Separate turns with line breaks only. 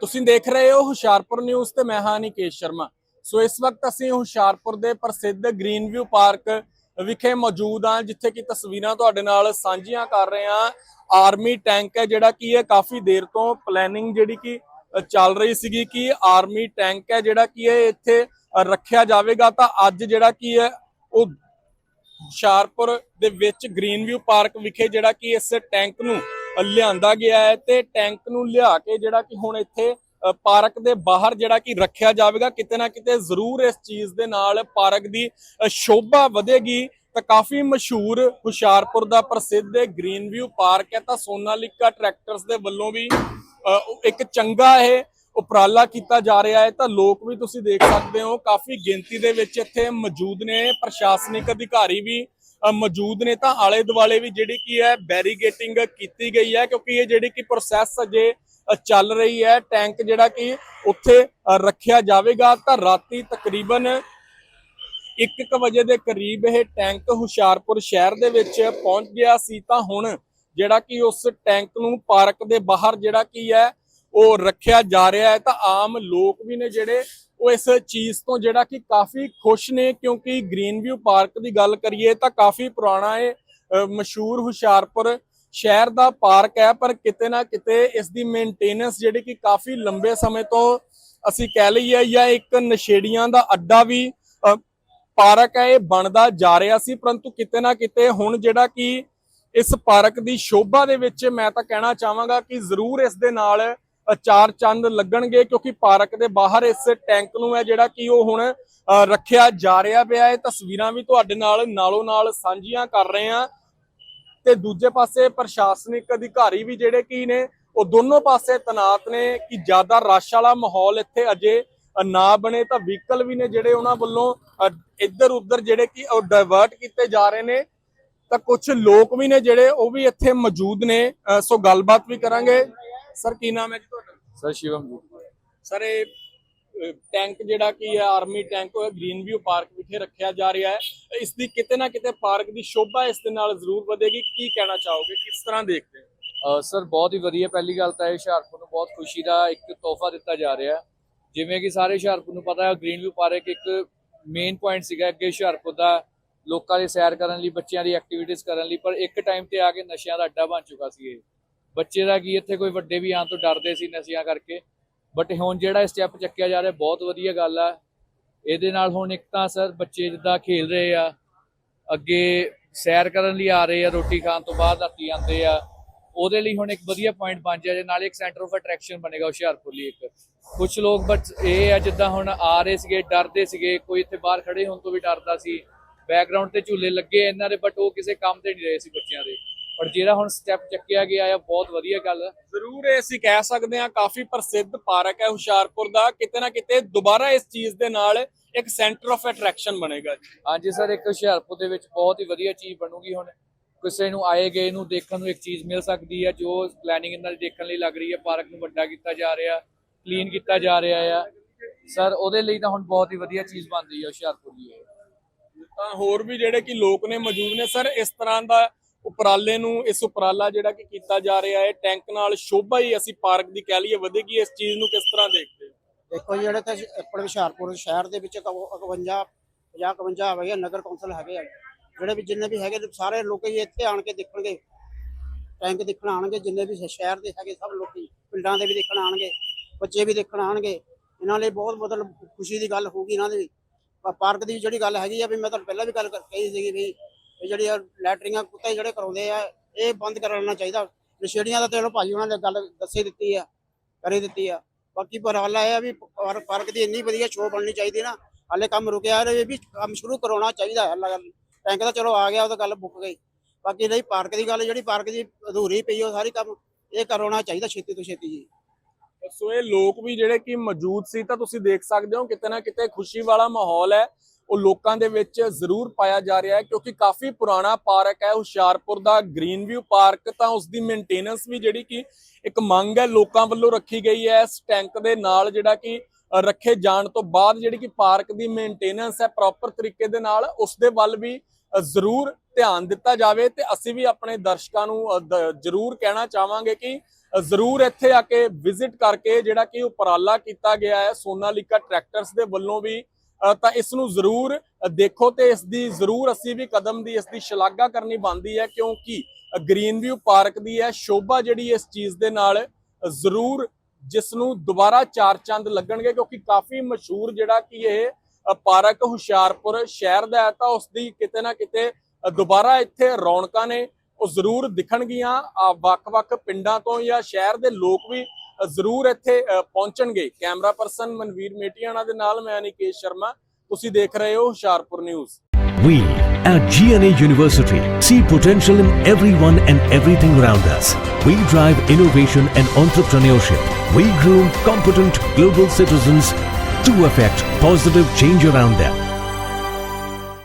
ਤੁਸੀਂ ਦੇਖ ਰਹੇ ਹੋ ਹੁਸ਼ਿਆਰਪੁਰ ਨਿਊਜ਼ ਤੇ ਮੈਂ ਹਾਂ ਨਿਕੇਸ਼ ਸ਼ਰਮਾ। ਸੋ ਇਸ ਵਕਤ ਅਸੀਂ ਹੁਸ਼ਿਆਰਪੁਰ ਦੇ ਪ੍ਰਸਿੱਧ ਗ੍ਰੀਨ ਵਿਊ ਪਾਰਕ ਵਿਖੇ ਮੌਜੂਦ ਹਾਂ, ਜਿੱਥੇ ਕਿ ਤਸਵੀਰਾਂ ਤੁਹਾਡੇ ਨਾਲ ਸਾਂਝੀਆਂ ਕਰ ਰਹੇ ਹਾਂ। ਆਰਮੀ ਟੈਂਕ ਹੈ, ਜਿਹੜਾ ਕੀ ਹੈ ਕਾਫੀ ਦੇਰ ਤੋਂ ਪਲੈਨਿੰਗ ਜਿਹੜੀ ਕਿ ਚੱਲ ਰਹੀ ਸੀਗੀ ਕਿ ਆਰਮੀ ਟੈਂਕ ਹੈ, ਜਿਹੜਾ ਕੀ ਹੈ ਇੱਥੇ ਰੱਖਿਆ ਜਾਵੇਗਾ। ਤਾਂ ਅੱਜ ਜਿਹੜਾ ਕੀ ਹੈ ਉਹ ਹੁਸ਼ਿਆਰਪੁਰ ਦੇ ਵਿੱਚ ਗ੍ਰੀਨ ਵਿਊ ਪਾਰਕ ਵਿਖੇ ਜਿਹੜਾ ਕਿ ਇਸ ਟੈਂਕ ਨੂੰ ਲਿਆਂਦਾ ਗਿਆ ਹੈ ਤੇ ਟੈਂਕ ਨੂੰ ਲਿਆ ਕੇ ਜਿਹੜਾ ਕਿ ਹੁਣ ਇੱਥੇ ਪਾਰਕ ਦੇ ਬਾਹਰ ਜਿਹੜਾ ਕਿ ਰੱਖਿਆ ਜਾਵੇਗਾ, ਕਿਤੇ ਨਾ ਕਿਤੇ ਜ਼ਰੂਰ ਇਸ ਚੀਜ਼ ਦੇ ਨਾਲ ਪਾਰਕ ਦੀ ਸ਼ੋਭਾ ਵਧੇਗੀ। ਤਾਂ ਕਾਫੀ ਮਸ਼ਹੂਰ ਹੁਸ਼ਿਆਰਪੁਰ ਦਾ ਪ੍ਰਸਿੱਧ ਗ੍ਰੀਨ ਵਿਊ ਪਾਰਕ ਹੈ। ਤਾਂ ਸੋਨਾਲਿਕਾ ਟਰੈਕਟਰਸ ਦੇ ਵੱਲੋਂ ਵੀ ਇੱਕ ਚੰਗਾ ਇਹ ਉਪਰਾਲਾ ਕੀਤਾ ਜਾ ਰਿਹਾ ਹੈ। ਤਾਂ ਲੋਕ ਵੀ ਤੁਸੀਂ ਦੇਖ ਸਕਦੇ ਹੋ, ਕਾਫੀ ਗਿਣਤੀ ਦੇ ਵਿੱਚ ਇੱਥੇ ਮੌਜੂਦ ਨੇ। ਪ੍ਰਸ਼ਾਸਨਿਕ ਅਧਿਕਾਰੀ ਵੀ ਮੌਜੂਦ ਨੇ, ਤਾਂ ਆਲੇ ਦੁਆਲੇ ਵੀ ਜਿਹੜੀ ਕੀ ਹੈ ਬੈਰੀਗੇਟਿੰਗ ਕੀਤੀ ਗਈ ਹੈ, ਕਿਉਂਕਿ ਇਹ ਜਿਹੜੀ ਕਿ ਪ੍ਰੋਸੈਸ ਅਜੇ ਚੱਲ ਰਹੀ ਹੈ ਟੈਂਕ ਜਿਹੜਾ ਕਿ ਉੱਥੇ ਰੱਖਿਆ ਜਾਵੇਗਾ, ਤਾਂ ਰਾਤੀ ਤਕਰੀਬਨ 1:00 ਵਜੇ ਦੇ ਕਰੀਬ ਇਹ ਟੈਂਕ ਹੁਸ਼ਿਆਰਪੁਰ ਸ਼ਹਿਰ ਦੇ ਵਿੱਚ ਪਹੁੰਚ ਗਿਆ ਸੀ, ਤਾਂ ਹੁਣ ਜਿਹੜਾ ਕਿ ਉਸ ਟੈਂਕ ਨੂੰ ਪਾਰਕ ਦੇ ਬਾਹਰ ਜਿਹੜਾ ਕੀ ਹੈ ਉਹ ਰੱਖਿਆ ਜਾ ਰਿਹਾ ਹੈ, ਤਾਂ ਆਮ ਲੋਕ ਵੀ ਨੇ ਜਿਹੜੇ ਉਹ ਇਸ ਚੀਜ਼ ਤੋਂ ਜਿਹੜਾ ਕਿ ਕਾਫੀ ਖੁਸ਼ ਨੇ, ਕਿਉਂਕਿ ਗ੍ਰੀਨ ਵਿਊ ਪਾਰਕ ਦੀ ਗੱਲ ਕਰੀਏ ਤਾਂ ਕਾਫੀ ਪੁਰਾਣਾ ਇਹ ਮਸ਼ਹੂਰ ਹੁਸ਼ਿਆਰਪੁਰ ਸ਼ਹਿਰ ਦਾ ਪਾਰਕ ਹੈ, ਪਰ ਕਿਤੇ ਨਾ ਕਿਤੇ ਇਸ ਦੀ ਮੇਨਟੇਨੈਂਸ ਜਿਹੜੀ ਕਿ ਕਾਫੀ ਲੰਬੇ ਸਮੇਂ ਤੋਂ ਅਸੀਂ ਕਹਿ ਲਈਏ ਜਾਂ ਇੱਕ ਨਸ਼ੇੜੀਆਂ ਦਾ ਅੱਡਾ ਵੀ ਪਾਰਕ ਹੈ, ਇਹ ਬਣਦਾ ਜਾ ਰਿਹਾ ਸੀ, ਪਰੰਤੂ ਕਿਤੇ ਨਾ ਕਿਤੇ ਹੁਣ ਜਿਹੜਾ ਕਿ ਇਸ ਪਾਰਕ ਦੀ ਸ਼ੋਭਾ ਦੇ ਵਿੱਚ ਮੈਂ ਤਾਂ ਕਹਿਣਾ ਚਾਹਾਂਗਾ ਕਿ ਜ਼ਰੂਰ ਇਸ ਦੇ ਨਾਲ ਚਾਰ ਚੰਦ ਲੱਗਣਗੇ ਕਿਉਂਕਿ ਪਾਰਕ ਦੇ ਬਾਹਰ ਇਸ ਟੈਂਕ ਨੂੰ ਹੈ ਜਿਹੜਾ ਕਿ ਉਹ ਹੁਣ ਰੱਖਿਆ ਜਾ ਰਿਹਾ ਪਿਆ। ਹੈ ਤਸਵੀਰਾਂ ਵੀ ਤੁਹਾਡੇ ਨਾਲ ਨਾਲੋਂ ਨਾਲ ਸਾਂਝੀਆਂ ਕਰ ਰਹੇ ਹਾਂ। ਤੇ ਦੂਜੇ ਪਾਸੇ ਪ੍ਰਸ਼ਾਸਨਿਕ ਅਧਿਕਾਰੀ ਵੀ ਜਿਹੜੇ ਕੀ ਨੇ, ਉਹ ਦੋਨੋਂ ਪਾਸੇ ਤਨਾਤ ਨੇ ਕਿ ਜ਼ਿਆਦਾ ਰਸ਼ ਵਾਲਾ ਮਾਹੌਲ ਇੱਥੇ ਅਜੇ ਨਾ ਬਣੇ। ਤਾਂ ਵਹੀਕਲ ਵੀ ਨੇ ਜਿਹੜੇ ਉਹਨਾਂ ਵੱਲੋਂ ਇੱਧਰ ਉੱਧਰ ਜਿਹੜੇ ਕਿ ਉਹ ਡਾਇਵਰਟ ਕੀਤੇ ਜਾ ਰਹੇ ਨੇ। ਤਾਂ ਕੁਝ ਲੋਕ ਵੀ ਨੇ ਜਿਹੜੇ ਉਹ ਵੀ ਇੱਥੇ ਮੌਜੂਦ ਨੇ। ਸੋ ਗੱਲਬਾਤ ਵੀ ਕਰਾਂਗੇ। ਸਰ, ਕੀ ਨਾਮ ਹੈ ਜੀ
ਸਰ ਸ਼ਿਵਮ ਜੀ।
ਸਰ ਇਹ ਟੈਂਕ ਜਿਹੜਾ ਕੀ ਹੈ ਆਰਮੀ ਟੈਂਕ ਉਹ ਗ੍ਰੀਨ ਵਿਊ ਪਾਰਕ ਵਿਖੇ ਰੱਖਿਆ ਜਾ ਰਿਹਾ ਹੈ। ਇਸ ਦੀ ਕਿਤੇ ਨਾ ਕਿਤੇ ਪਾਰਕ ਦੀ ਸ਼ੋਭਾ ਇਸ ਦੇ ਨਾਲ ਜ਼ਰੂਰ ਵਧੇਗੀ। ਕੀ ਕਹਿਣਾ ਚਾਹੋਗੇ? ਕਿਸ ਤਰ੍ਹਾਂ ਦੇਖਦੇ ਹੋ?
ਸਰ ਬਹੁਤ ਹੀ ਵਧੀਆ। ਪਹਿਲੀ ਗੱਲ ਤਾਂ ਇਹ ਹੁਸ਼ਿਆਰਪੁਰ ਨੂੰ ਬਹੁਤ ਖੁਸ਼ੀ ਦਾ ਇੱਕ ਤੋਹਫਾ ਦਿੱਤਾ ਜਾ ਰਿਹਾ ਹੈ। ਜਿਵੇਂ ਕਿ ਸਾਰੇ ਹੁਸ਼ਿਆਰਪੁਰ ਨੂੰ ਪਤਾ ਹੈ ਗ੍ਰੀਨ ਵਿਊ ਪਾਰਕ ਇੱਕ ਮੇਨ ਪੁਆਇੰਟ ਸੀਗਾ ਅੱਗੇ ਹੁਸ਼ਿਆਰਪੁਰ ਦਾ ਲੋਕਾਂ ਦੇ ਸੈਰ ਕਰਨ ਲਈ ਬੱਚਿਆਂ ਦੀ ਐਕਟੀਵਿਟੀਜ਼ ਕਰਨ ਲਈ ਪਰ ਇੱਕ ਟਾਈਮ ਤੇ ਆ ਕੇ ਨਸ਼ਿਆਂ ਦਾ ਅੱਡਾ ਬਣ ਚੁੱਕਾ ਸੀ ਇਹ। ਬੱਚੇ ਦਾ ਕੀ ਇੱਥੇ ਕੋਈ ਵੱਡੇ ਵੀ ਆਉਣ ਤੋਂ ਡਰਦੇ ਸੀ ਨਸ਼ਿਆਂ ਕਰਕੇ। ਬਟ ਹੁਣ ਜਿਹੜਾ ਸਟੈਪ ਚੱਕਿਆ ਜਾ ਰਿਹਾ, ਬਹੁਤ ਵਧੀਆ ਗੱਲ ਆ। ਇਹਦੇ ਨਾਲ ਹੁਣ ਇੱਕ ਤਾਂ ਸਰ ਬੱਚੇ ਜਿੱਦਾਂ ਖੇਲ ਰਹੇ ਆ, ਅੱਗੇ ਸੈਰ ਕਰਨ ਲਈ ਆ ਰਹੇ ਆ, ਰੋਟੀ ਖਾਣ ਤੋਂ ਬਾਅਦ ਰਾਤੀ ਆਉਂਦੇ ਆ। ਉਹਦੇ ਲਈ ਹੁਣ ਇੱਕ ਵਧੀਆ ਪੁਆਇੰਟ ਬਣ ਜਾਏ ਨਾਲ ਇੱਕ ਸੈਂਟਰ ਆਫ ਅਟਰੈਕਸ਼ਨ ਬਣੇਗਾ ਹੁਸ਼ਿਆਰਪੁਰ ਲਈ ਇੱਕ। ਕੁਝ ਲੋਕ ਬਟ ਇਹ ਆ ਜਿੱਦਾਂ ਹੁਣ ਆ ਰਹੇ ਸੀਗੇ, ਡਰਦੇ ਸੀਗੇ, ਕੋਈ ਇੱਥੇ ਬਾਹਰ ਖੜੇ ਹੋਣ ਤੋਂ ਵੀ ਡਰਦਾ ਸੀ। ਬੈਕਗ੍ਰਾਉਂਡ ਤੇ ਝੂਲੇ ਲੱਗੇ ਇਹਨਾਂ ਦੇ ਬਟ ਉਹ ਕਿਸੇ ਕੰਮ ਤੇ ਨਹੀਂ ਰਹੇ ਸੀ ਬੱਚਿਆਂ ਦੇ। ਪਰ ਜਿਹੜਾ ਹੁਣ ਸਟੈਪ ਚੱਕਿਆ ਗਿਆ ਆ ਬਹੁਤ ਵਧੀਆ ਗੱਲ।
ਜ਼ਰੂਰ ਇਹ ਅਸੀਂ ਕਹਿ ਸਕਦੇ ਹਾਂ ਕਾਫੀ ਪ੍ਰਸਿੱਧ ਪਾਰਕ ਹੈ ਹੁਸ਼ਿਆਰਪੁਰ ਦਾ। ਕਿਤੇ ਨਾ ਕਿਤੇ ਦੁਬਾਰਾ ਇਸ ਚੀਜ਼ ਦੇ ਨਾਲ ਇੱਕ ਸੈਂਟਰ ਆਫ ਅਟਰੈਕਸ਼ਨ ਬਣੇਗਾ
ਹਾਂਜੀ ਸਰ ਇੱਕ ਹੁਸ਼ਿਆਰਪੁਰ ਦੇ ਵਿੱਚ ਬਹੁਤ ਹੀ ਵਧੀਆ ਚੀਜ਼ ਬਣੂਗੀ ਹੁਣ। ਕਿਸੇ ਨੂੰ ਆਏ ਗਏ ਨੂੰ ਦੇਖਣ ਨੂੰ ਇੱਕ ਚੀਜ਼ ਮਿਲ ਸਕਦੀ ਹੈ ਜੋ ਪਲੈਨਿੰਗ ਇਹਨਾਂ ਦੀ ਦੇਖਣ ਲਈ ਲੱਗ ਰਹੀ ਹੈ ਪਾਰਕ ਨੂੰ ਵੱਡਾ ਕੀਤਾ ਜਾ ਰਿਹਾ ਕਲੀਨ ਕੀਤਾ ਜਾ ਰਿਹਾ ਆ। ਸਰ ਉਹਦੇ ਲਈ ਤਾਂ ਹੁਣ ਬਹੁਤ ਹੀ ਵਧੀਆ ਚੀਜ਼ ਬਣ ਰਹੀ ਹੈ ਹੁਸ਼ਿਆਰਪੁਰ ਦੀ
ਤਾਂ ਹੋਰ ਵੀ ਜਿਹੜੇ ਕਿ ਲੋਕ ਨੇ ਮੌਜੂਦ ਨੇ ਸਰ ਇਸ ਤਰ੍ਹਾਂ ਦਾ ਉਪਰਾਲੇ ਨੂੰ, ਇਸ ਉਪਰਾਲਾ ਜਿਹੜਾ ਕਿ ਕੀਤਾ ਜਾ ਰਿਹਾ ਹੈ, ਟੈਂਕ ਨਾਲ ਸ਼ੋਭਾ ਹੀ ਅਸੀਂ ਪਾਰਕ ਦੀ ਕਹਿ ਲਈਏ ਵਧੇਗੀ, ਇਸ ਚੀਜ਼ ਨੂੰ ਕਿਸ ਤਰ੍ਹਾਂ ਦੇਖਦੇ ਹੋ?
ਦੇਖੋ ਜਿਹੜੇ ਤਾਂ ਆਪਣੇ ਹੁਸ਼ਿਆਰਪੁਰ ਸ਼ਹਿਰ ਦੇ ਵਿੱਚ 51 50 51 ਹੈਗੇ ਨਗਰ ਕੌਂਸਲ ਹੈਗੇ ਆ, ਜਿਹੜੇ ਵੀ ਜਿੰਨੇ ਵੀ ਹੈਗੇ, ਸਾਰੇ ਲੋਕ ਜੀ ਇੱਥੇ ਆਣ ਕੇ ਦੇਖਣਗੇ। ਟੈਂਕ ਦੇਖਣ ਆਣਗੇ ਜਿੰਨੇ ਵੀ ਸ਼ਹਿਰ ਦੇ ਹੈਗੇ ਸਭ ਲੋਕੀ, ਪਿੰਡਾਂ ਦੇ ਵੀ ਦੇਖਣ ਆਣਗੇ ਬੱਚੇ ਵੀ ਦੇਖਣ ਆਣਗੇ ਇਹਨਾਂ ਲਈ ਬਹੁਤ ਮਤਲਬ ਖੁਸ਼ੀ ਦੀ ਗੱਲ ਹੋਊਗੀ ਇਹਨਾਂ ਦੀ। ਪਾ- ਪਾਰਕ ਦੀ ਜਿਹੜੀ ਗੱਲ ਹੈਗੀ ਆ, ਵੀ ਮੈਂ ਤੁਹਾਨੂੰ ਪਹਿਲਾਂ ਵੀ ਗੱਲ ਕਰ- ਕਹੀ ਸੀਗੀ ਵੀ ਇਹ ਜਿਹੜੀ ਆ ਕੁੱਤੇ ਜਿਹੜੇ ਕਰਾਉਂਦੇ ਆ, ਇਹ ਬੰਦ ਕਰਨਾ ਚਾਹੀਦਾ। ਨਸ਼ੇੜੀਆਂ ਦਾ ਤੇ ਚਲੋ ਭਾਜੀ ਉਹਨਾਂ ਨੇ ਗੱਲ ਦੱਸੇ ਦਿੱਤੀ ਆ, ਕਰੀ ਦਿੱਤੀ ਆ। ਬਾਕੀ ਪਰ ਇਹ ਆ ਵੀ ਪਾਰਕ ਦੀ ਇੰਨੀ ਵਧੀਆ ਸ਼ੋਅ ਬਣਨੀ ਚਾਹੀਦੀ ਨਾ, ਹਾਲੇ ਕੰਮ ਰੁਕਿਆ ਇਹ ਵੀ ਕੰਮ ਸ਼ੁਰੂ ਕਰਾਉਣਾ ਚਾਹੀਦਾ ਹੈ ਲਗਾ ਟੈਂਕ ਤਾਂ ਚਲੋ ਆ ਗਿਆ, ਉਹ ਤਾਂ ਗੱਲ ਮੁੱਕ ਗਈ। ਬਾਕੀ ਰਹੀ ਪਾਰਕ ਦੀ ਗੱਲ ਜਿਹੜੀ ਪਾਰਕ ਦੀ ਅਧੂਰੀ ਪਈ ਉਹ ਸਾਰੀ ਕੰਮ ਇਹ ਕਰਾਉਣਾ ਚਾਹੀਦਾ ਛੇਤੀ ਤੋਂ ਛੇਤੀ ਜੀ।
ਸੋ ਇਹ ਲੋਕ ਵੀ ਜਿਹੜੇ ਕਿ ਮੌਜੂਦ ਸੀ, ਤਾਂ ਤੁਸੀਂ ਦੇਖ ਸਕਦੇ ਹੋ ਕਿਤੇ ਨਾ ਕਿਤੇ ਖੁਸ਼ੀ ਵਾਲਾ ਮਾਹੌਲ ਹੈ। ਉਹ ਲੋਕਾਂ ਦੇ ਵਿੱਚ ਜ਼ਰੂਰ ਪਾਇਆ ਜਾ ਰਿਹਾ ਹੈ, ਕਿਉਂਕਿ ਕਾਫੀ ਪੁਰਾਣਾ ਪਾਰਕ ਹੈ, ਹੁਸ਼ਿਆਰਪੁਰ ਦਾ ਗ੍ਰੀਨ ਵਿਊ ਪਾਰਕ ਤਾਂ ਉਸ ਦੀ ਮੇਨਟੇਨੈਂਸ ਵੀ ਜਿਹੜੀ ਕਿ ਇੱਕ ਮੰਗ ਹੈ ਲੋਕਾਂ ਵੱਲੋਂ ਰੱਖੀ ਗਈ ਹੈ। ਇਸ ਟੈਂਕ ਦੇ ਨਾਲ ਜਿਹੜਾ ਕਿ ਰੱਖੇ ਜਾਣ ਤੋਂ ਬਾਅਦ ਜਿਹੜੀ ਕਿ ਪਾਰਕ ਦੀ ਮੇਨਟੇਨੈਂਸ ਹੈ ਪ੍ਰੋਪਰ ਤਰੀਕੇ ਦੇ ਨਾਲ, ਉਸ ਦੇ ਵੱਲ ਵੀ ਜ਼ਰੂਰ ਧਿਆਨ ਦਿੱਤਾ ਜਾਵੇ ਤੇ ਅਸੀਂ ਵੀ ਆਪਣੇ ਦਰਸ਼ਕਾਂ ਨੂੰ ਜ਼ਰੂਰ ਕਹਿਣਾ ਚਾਹਾਂਗੇ ਕਿ ਜ਼ਰੂਰ ਇੱਥੇ ਆ ਕੇ ਵਿਜ਼ਿਟ ਕਰਕੇ ਜਿਹੜਾ ਕਿ ਉਪਰਾਲਾ ਕੀਤਾ ਗਿਆ ਹੈ। ਸੋਨਾਲੀਕਾ ਟਰੈਕਟਰਸ ਦੇ ਵੱਲੋਂ ਵੀ ਤਾਂ ਇਸ ਨੂੰ ਜ਼ਰੂਰ ਦੇਖੋ ਤੇ ਇਸ ਦੀ ਜ਼ਰੂਰ ਅਸੀਂ ਵੀ ਕਦਮ ਦੀ, ਇਸ ਦੀ ਸ਼ਲਾਘਾ ਕਰਨੀ ਬਣਦੀ ਹੈ, ਕਿਉਂਕਿ ਗ੍ਰੀਨ ਵਿਊ ਪਾਰਕ ਦੀ ਹੈ ਸ਼ੋਭਾ ਜਿਹੜੀ ਇਸ ਚੀਜ਼ ਦੇ ਨਾਲ ਜ਼ਰੂਰ ਜਿਸ ਨੂੰ ਦੁਬਾਰਾ ਚਾਰ ਚੰਦ ਲੱਗਣਗੇ, ਕਿਉਂਕਿ ਕਾਫੀ ਮਸ਼ਹੂਰ ਜਿਹੜਾ ਕਿ ਇਹ ਪਾਰਕ ਹੁਸ਼ਿਆਰਪੁਰ ਸ਼ਹਿਰ ਦਾ ਹੈ, ਤਾਂ ਉਸ ਦੀ ਕਿਤੇ ਨਾ ਕਿਤੇ ਦੁਬਾਰਾ ਇੱਥੇ ਰੌਣਕਾਂ ਨੇ ਉਹ ਜ਼ਰੂਰ ਦਿਖਣਗੀਆਂ। ਵੱਖ-ਵੱਖ ਪਿੰਡਾਂ ਤੋਂ ਜਾਂ ਸ਼ਹਿਰ ਦੇ ਲੋਕ ਵੀ ਜ਼ਰੂਰ ਇੱਥੇ ਅ, ਪਹੁੰਚਣਗੇ ਕੈਮਰਾ ਪਰਸਨ ਮਨਵੀਰ ਮੇਟੀਆਣਾ ਦੇ ਨਾਲ ਮੈਂ ਅਨਿਕੇਸ਼ ਸ਼ਰਮਾ ਤੁਸੀਂ ਦੇਖ ਰਹੇ ਹੋ Hoshiarpur news
We at GNA University see potential in everyone and everything around us. We drive innovation and entrepreneurship. We groom competent global citizens to affect positive change around them.